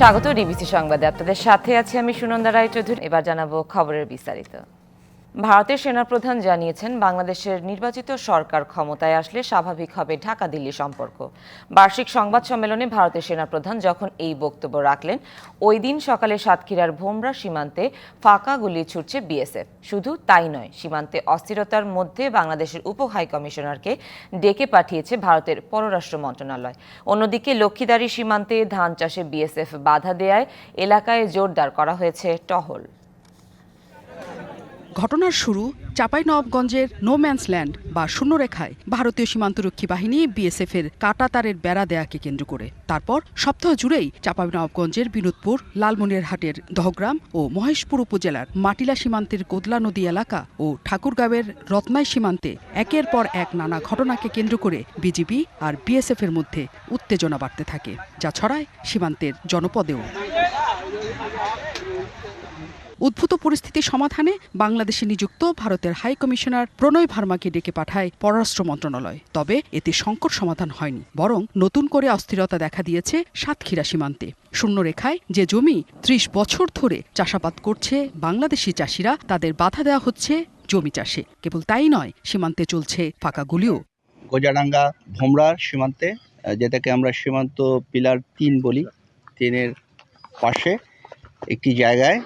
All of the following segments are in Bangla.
স্বাগত ডিবিসি সংবাদে। আপনাদের সাথে আছি আমি সুনন্দা রায় চৌধুরী। এবার জানাব খবরের বিস্তারিত। ভারতের সেনাপ্রধান জানিয়েছেন, বাংলাদেশের নির্বাচিত সরকার ক্ষমতায় আসলে স্বাভাবিক হবে ঢাকা দিল্লি সম্পর্ক। বার্ষিক সংবাদ সম্মেলনে ভারতের সেনাপ্রধান যখন এই বক্তব্য রাখলেন, ওই দিন সকালে সাতক্ষীরার ভোমরা সীমান্তে ফাঁকা গুলি ছুটছে বিএসএফ। শুধু তাই নয়, সীমান্তে অস্থিরতার মধ্যে বাংলাদেশের উপ হাই কমিশনারকে ডেকে পাঠিয়েছে ভারতের পররাষ্ট্র মন্ত্রণালয়। অন্যদিকে লক্ষ্মীদারি সীমান্তে ধান চাষে বিএসএফ বাধা দেয়ায় এলাকায় জোরদার করা হয়েছে টহল। ঘটনার শুরু চাঁপাইনবাবগঞ্জের নো ম্যানস ল্যান্ড বা শূন্যরেখায়। ভারতীয় সীমান্তরক্ষী বাহিনী বিএসএফ এর কাটাতারের বেড়া দেয়াকে কেন্দ্র করে। তারপর সপ্তাহ জুড়েই চাঁপাইনবাবগঞ্জের বিনোদপুর, লালমনিরহাটের দহগ্রাম ও মহেশপুর উপজেলার মাটিলা সীমান্তের কোদলা নদী এলাকা ও ঠাকুরগাঁওয়ের রত্নাই সীমান্তে একের পর এক নানা ঘটনাকে কেন্দ্র করে বিজিবি আর বিএসএফ এর মধ্যে উত্তেজনা বাড়তে থাকে, যা ছড়ায় সীমান্তের জনপদেও। উদ্ভূত পরিস্থিতি সমাধানে বাংলাদেশে নিযুক্ত ভারতের হাই কমিশনার প্রণয় ভার্মাকে ডেকে পাঠায় পররাষ্ট্র মন্ত্রণালয়। তবে এতে সংকট সমাধান হয়নি, বরং নতুন করে অস্থিরতা দেখা দিয়েছে সাতক্ষীরা সীমান্তে। শূন্যরেখায় যে জমি ত্রিশ বছর ধরে চাষাবাদ করছে বাংলাদেশি চাষিরা, তাদের বাধা দেওয়া হচ্ছে জমি চাষে। কেবল তাই নয়, সীমান্তে চলছে ফাঁকা গুলিও। গোজাডাঙ্গা ভোমরার সীমান্তে যেটাকে আমরা সীমান্ত পিলার তিন বলি, তিনের পাশে একটি জায়গায়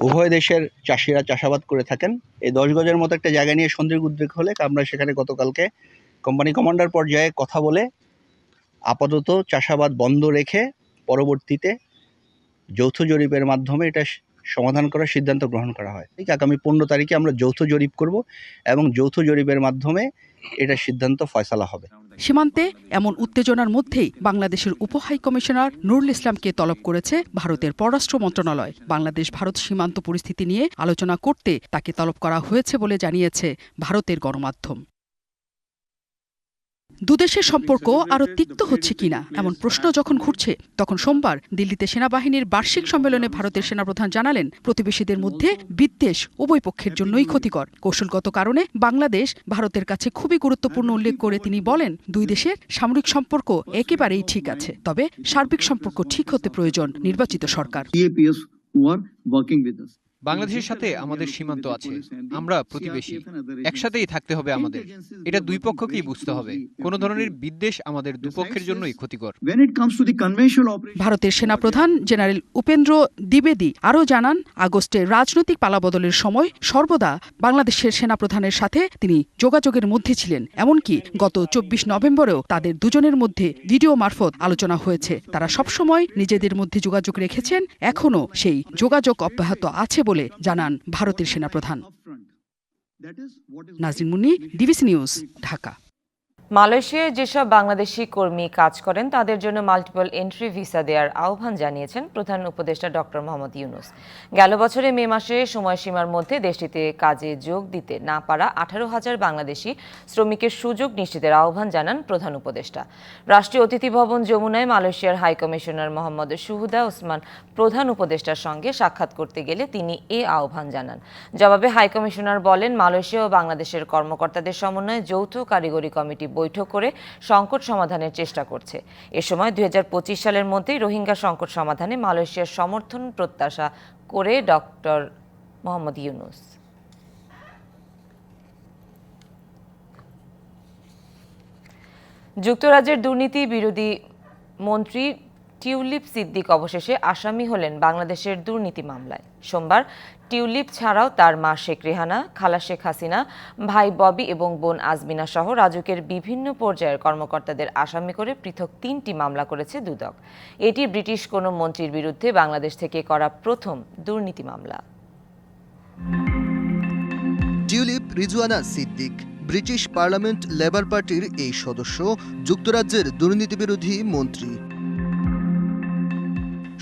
উভয় দেশের চাষিরা চাষাবাদ করে থাকেন। এই দশ গজের মতো একটা জায়গা নিয়ে সন্দেহ উদ্বেগ হলে আমরা সেখানে গতকালকে কোম্পানি কমান্ডার পর্যায়ে কথা বলে আপাতত চাষাবাদ বন্ধ রেখে পরবর্তীতে যৌথ জরিপের মাধ্যমে এটা সমাধান করার সিদ্ধান্ত গ্রহণ করা হয়। ঠিক, আগামী পনেরো তারিখে আমরা যৌথ জরিপ করব এবং যৌথ জরিপের মাধ্যমে এটা সিদ্ধান্ত ফয়সালা হবে। সীমান্তে এমন উত্তেজনার মধ্যেই বাংলাদেশের উপ হাই কমিশনার নুরুল ইসলামকে তলব করেছে ভারতের পররাষ্ট্র মন্ত্রণালয়। বাংলাদেশ, ভারত সীমান্ত পরিস্থিতি নিয়ে আলোচনা করতে তাকে তলব করা হয়েছে বলে জানিয়েছে ভারতের গণমাধ্যম। দুদেশের সম্পর্ক আরও তিক্ত হচ্ছে কিনা এমন প্রশ্ন যখন ঘুরছে, তখন সোমবার দিল্লিতে সেনাবাহিনীর বার্ষিক সম্মেলনে ভারতের সেনাপ্রধান জানালেন, প্রতিবেশীদের মধ্যে বিদ্বেষ উভয় পক্ষের জন্যই ক্ষতিকর। কৌশলগত কারণে বাংলাদেশ ভারতের কাছে খুবই গুরুত্বপূর্ণ উল্লেখ করে তিনি বলেন, দুই দেশের সামরিক সম্পর্ক একেবারেই ঠিক আছে, তবে সার্বিক সম্পর্ক ঠিক হতে প্রয়োজন, নির্বাচিত সরকার। বাংলাদেশের সাথে আমাদের সীমান্ত আছে। আমরা প্রতিবেশী। একসাথেই থাকতে হবে আমাদের। এটা দুই পক্ষকেই বুঝতে হবে। কোনো ধরনের বিদ্বেষ আমাদের দুপক্ষের জন্যই ক্ষতিকর। ভারতের সেনাপ্রধান জেনারেল উপেন্দ্র দ্বিবেদী আরও জানান আগস্টে রাজনৈতিক পালাবদলের সময় সর্বদা বাংলাদেশের সেনাপ্রধানের সাথে তিনি যোগাযোগের মধ্যে ছিলেন। এমনকি গত চব্বিশ নভেম্বরেও তাদের দুজনের মধ্যে ভিডিও মারফত আলোচনা হয়েছে। তারা সবসময় নিজেদের মধ্যে যোগাযোগ রেখেছেন। এখনও সেই যোগাযোগ অব্যাহত আছে বলে জানান ভারতের সেনাপ্রধান। Nazrin Munni DBC news Dhaka. মালয়েশিয়ায় যেসব বাংলাদেশি কর্মী কাজ করেন, তাদের জন্য মাল্টিপল এন্ট্রি ভিসা দেওয়ার আহ্বান জানিয়েছেন প্রধান উপদেষ্টা ডক্টর মোহাম্মদ ইউনুস। গেল বছরে মে মাসে সময়সীমার মধ্যে দেশটিতে কাজে যোগ দিতে না পারা আঠারো হাজার বাংলাদেশি শ্রমিকের সুযোগ নিশ্চিতের আহ্বান জানান প্রধান উপদেষ্টা। রাষ্ট্রীয় অতিথি ভবন যমুনায় মালয়েশিয়ার হাইকমিশনার মোহাম্মদ সুহুদা ওসমান প্রধান উপদেষ্টার সঙ্গে সাক্ষাৎ করতে গেলে তিনি এ আহ্বান জানান। জবাবে হাইকমিশনার বলেন, মালয়েশিয়া ও বাংলাদেশের কর্মকর্তাদের সমন্বয়ে যৌথ কারিগরি কমিটি বৈঠক করে সংকট সমাধানের চেষ্টা করছে। এ সময় দুই হাজার পঁচিশ সালের মধ্যেই রোহিঙ্গা সংকট সমাধানে মালয়েশিয়ার সমর্থন প্রত্যাশা করে ডক্টর মোহাম্মদ ইউনুস। যুক্তরাজ্যের দুর্নীতি বিরোধী মন্ত্রী টিউলিপ সিদ্দিক অবশেষে আসামি হলেন বাংলাদেশের দুর্নীতি মামলায়। সোমবার টিউলিপ ছাড়াও তার মা শেখ রেহানা, খালা শেখ হাসিনা, ভাই ববি এবং বোন আজমিনা সহ রাজুকের বিভিন্ন পর্যায়ের কর্মকর্তাদের আসামি করে পৃথক তিনটি মামলা করেছে দুদক। এটি ব্রিটিশ কোনো মন্ত্রীর বিরুদ্ধে বাংলাদেশ থেকে করা প্রথম দুর্নীতি মামলা। Tulip Rizwana Siddiq, British parliament Labour পার্টির এই সদস্য, যুক্তরাজ্যের দুর্নীতিবিরোধী মন্ত্রী।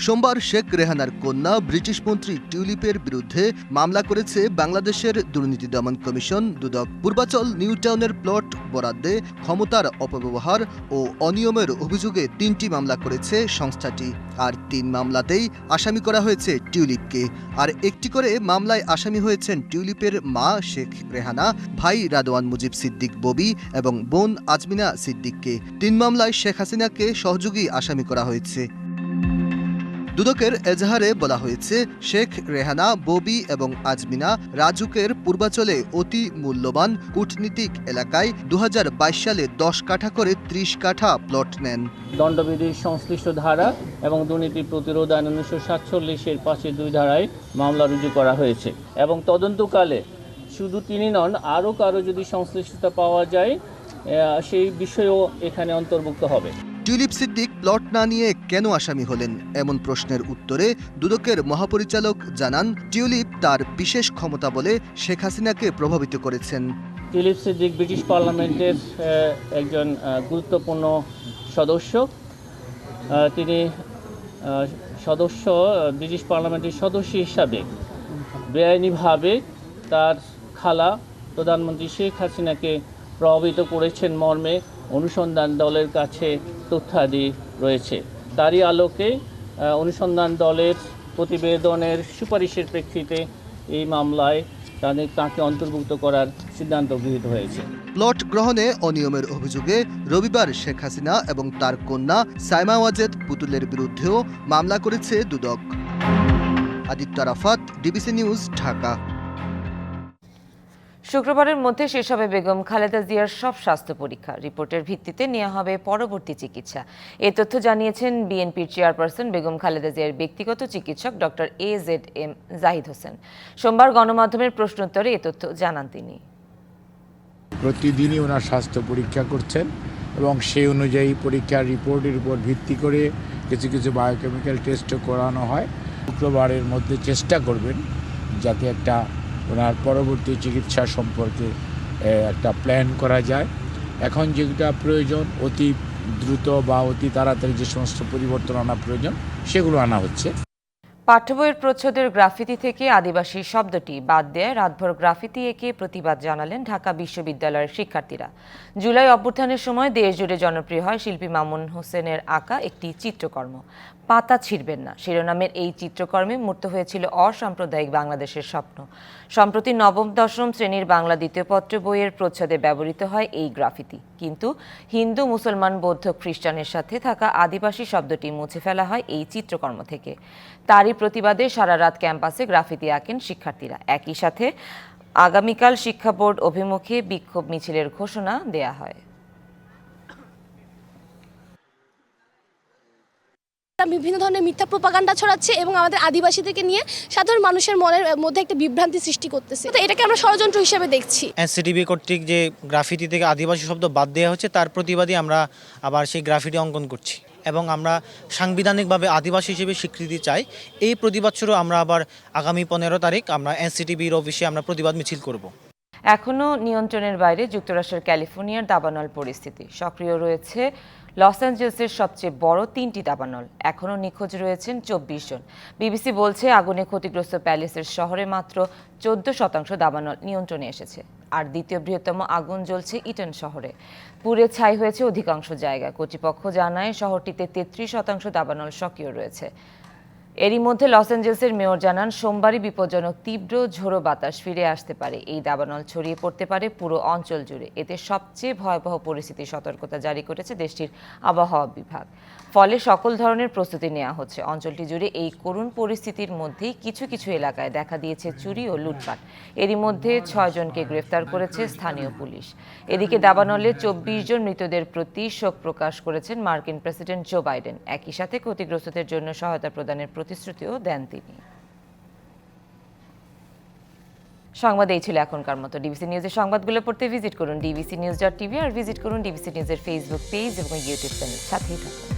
সোমবার শেখ রেহানার কন্যা ব্রিটিশ মন্ত্রী টিউলিপের বিরুদ্ধে মামলা করেছে বাংলাদেশের দুর্নীতি দমন commission, Dudok Purbachal, new town plot বরাদ্দে ক্ষমতার অপব্যবহার ও অনিয়মের অভিযোগে তিনটি মামলা করেছে সংস্থাটি। আর তিন মামলাতেই আসামি করা হয়েছে টিউলিপকে। আর একটি করে মামলায় আসামি হয়েছেন টিউলিপের মা শেখ রেহানা, ভাই রাদওয়ান মুজিব সিদ্দিক ববি এবং বোন আজমিনা সিদ্দিককে। তিন মামলায় শেখ হাসিনাকে সহযোগী আসামি করা হয়েছে। দুদকের এজাহারে বলা হয়েছে, শেখ রেহানা, ববি এবং আজমিনা রাজুকের পূর্বাচলে অতি মূল্যবান কূটনীতিক এলাকায় দু হাজার বাইশ সালে দশ কাঠা করে ত্রিশ কাঠা প্লট নেন। দণ্ডবিধির সংশ্লিষ্ট ধারা এবং দুর্নীতি প্রতিরোধ আইন উনিশশো সাতচল্লিশের পাশে দুই ধারায় মামলা রুজু করা হয়েছে এবং তদন্তকালে শুধু তিনি নন, আরও কারও যদি সংশ্লিষ্টতা পাওয়া যায় সেই বিষয়েও এখানে অন্তর্ভুক্ত হবে। টিউলিপ সিদ্দিক প্লট না নিয়ে কেন আসামি হলেন? এমন প্রশ্নের উত্তরে দুদকের মহাপরিচালক জানান, টিউলিপ তার বিশেষ ক্ষমতা বলে শেখ হাসিনাকে প্রভাবিত করেছেন। টিউলিপ সিদ্দিক ব্রিটিশ পার্লামেন্টের একজন গুরুত্বপূর্ণ সদস্য। তিনি সদস্য ব্রিটিশ পার্লামেন্টের সদস্য হিসাবে বেআইনিভাবে তার খালা প্রধানমন্ত্রী শেখ হাসিনাকে প্রভাবিত করেছেন মর্মে। অনুসন্ধান দলের কাছে তথ্যাদি রয়েছে। তারই আলোকে অনুসন্ধান দলের প্রতিবেদনের সুপারিশের প্রেক্ষিতে এই মামলায় তাদের, তাকে অন্তর্ভুক্ত করার সিদ্ধান্ত গৃহীত হয়েছে। প্লট গ্রহণে অনিয়মের অভিযোগে রবিবার শেখ হাসিনা এবং তার কন্যা সাইমা ওয়াজেদ পুতুলের বিরুদ্ধেও মামলা করেছে দুদক। Aditya Rafat DBC news, Dhaka. শুক্রবারের মধ্যে শেষ হবে বেগম খালেদা জিয়ার সব স্বাস্থ্য পরীক্ষা। রিপোর্টের ভিত্তিতে নেওয়া হবে পরবর্তী চিকিৎসা। এ তথ্য জানিয়েছেন বিএনপির চেয়ারপারসন বেগম খালেদা জিয়ার ব্যক্তিগত চিকিৎসক doctor A Z M Zahid Hossain. সোমবার গণমাধ্যমের প্রশ্নোত্তরে এ তথ্য জানান তিনি। প্রতিদিনই ওনার স্বাস্থ্য পরীক্ষা করছেন এবং সেই অনুযায়ী পরীক্ষার রিপোর্টের উপর ভিত্তি করে কিছু কিছু বায়োকেমিক্যাল টেস্টও করানো হয়। শুক্রবারের মধ্যে চেষ্টা করবেন যাতে একটা ওনার পরবর্তী চিকিৎসা সম্পর্কে একটা প্ল্যান করা যায়। এখন যেটা প্রয়োজন, অতি দ্রুত বা অতি তাড়াতাড়ি যে সমস্ত পরিবর্তন আনা প্রয়োজন, সেগুলো আনা হচ্ছে। পাঠ্য বইয়ের প্রচ্ছদের গ্রাফিতি থেকে আদিবাসী শব্দটি বাদ দেয়। রাতভর গ্রাফিতি এঁকে প্রতিবাদ জানালেন ঢাকা বিশ্ববিদ্যালয়ের শিক্ষার্থীরা। জুলাই অভ্যুত্থানের সময় দেশ জুড়ে জনপ্রিয় হয় শিল্পী মামুন হোসেনের আঁকা একটি চিত্রকর্ম। পাতা ছিঁড়বেন না। শিরোনামের এই চিত্রকর্মে মূর্ত হয়েছিল অসাম্প্রদায়িক বাংলাদেশের স্বপ্ন। সম্প্রতি নবম, দশম শ্রেণির বাংলা দ্বিতীয় পত্র বইয়ের প্রচ্ছদে ব্যবহৃত হয় এই গ্রাফিতি। কিন্তু হিন্দু মুসলমান বৌদ্ধ খ্রিস্টানের সাথে থাকা আদিবাসী শব্দটি মুছে ফেলা হয় এই চিত্রকর্ম থেকে। তারই প্রতিবাদে সারা রাত ক্যাম্পাসে গ্রাফিতি আঁকেন শিক্ষার্থীরা। একই সাথে আগামীকাল শিক্ষা বোর্ড অভিমুখে বিক্ষোভ মিছিলের ঘোষণা দেয়া হয়। তারা বিভিন্ন ধরনের মিথ্যা প্রোপাগান্ডা ছড়াচ্ছে এবং আমাদের আদিবাসীদেরকে নিয়ে সাধারণ মানুষের মনের মধ্যে একটা বিভ্রান্তি সৃষ্টি করতেছে। তো এটাকে আমরা ষড়যন্ত্র হিসেবে দেখছি। এনসিটিভি কর্তৃক যে গ্রাফিতি থেকে আদিবাসী শব্দ বাদ দেওয়া হচ্ছে তার প্রতিবাদে আমরা আবার সেই গ্রাফিটি অঙ্কন করছি এবং আমরা সাংবিধানিকভাবে আদিবাসী হিসেবে স্বীকৃতি চাই। এই প্রতিবাদ শুরু আমরা আবার আগামী পনেরো তারিখ আমরা এনসিটিভির অফিসে আমরা প্রতিবাদ মিছিল করব। এখনও নিয়ন্ত্রণের বাইরে যুক্তরাষ্ট্রের ক্যালিফোর্নিয়ার দাবানল পরিস্থিতি। সক্রিয় রয়েছে লস অ্যাঞ্জেলসের সবচেয়ে বড় তিনটি দাবানল। এখনও নিখোঁজ রয়েছেন চব্বিশ জন। বিবিসি বলছে, আগুনে ক্ষতিগ্রস্ত প্যালেসের শহরে মাত্র চোদ্দ শতাংশ দাবানল নিয়ন্ত্রণে এসেছে। আর দ্বিতীয় বৃহত্তম আগুন জ্বলছে ইটন শহরে। পুরে ছাই হয়েছে অধিকাংশ জায়গা কর্তৃপক্ষ জানায়, শহরটিতে তেত্রিশ শতাংশ দাবানল সক্রিয় রয়েছে। এরই মধ্যে লস অ্যাঞ্জেলসের মেয়র জানান, সোমবারই বিপজ্জনক তীব্র ঝোড়ো বাতাস ফিরে আসতে পারে। এই দাবানল ছড়িয়ে পড়তে পারে পুরো অঞ্চল জুড়ে। এতে সবচেয়ে ভয়াবহ পরিস্থিতি সতর্কতা জারি করেছে দেশটির আবহাওয়া বিভাগ। ফলে সকল ধরনের প্রস্তুতি নেওয়া হচ্ছে। অঞ্চলটি জুড়ে এই করুণ পরিস্থিতির মধ্যেই কিছু কিছু এলাকায় দেখা দিয়েছে চুরি ও লুটপাট। এরই মধ্যে ছয়জনকে গ্রেফতার করেছে স্থানীয় পুলিশ। এদিকে দাবানলে চব্বিশ জন মৃতদের প্রতি শোক প্রকাশ করেছেন মার্কিন প্রেসিডেন্ট জো বাইডেন। একই সাথে ক্ষতিগ্রস্তদের জন্য সহায়তা প্রদানের প্রতিশ্রুতিও দেন তিনি। সংবাদ এই ছিল এখনকার মতো। ডিবিসি নিউজের সংবাদগুলো পড়তে ভিজিট করুন ডিবিসি নিউজ ডট টিভি আর ভিজিট করুন ডিবিসি নিউজের ফেসবুক পেজ এবং ইউটিউব চ্যানেল সাথেই থাকুন।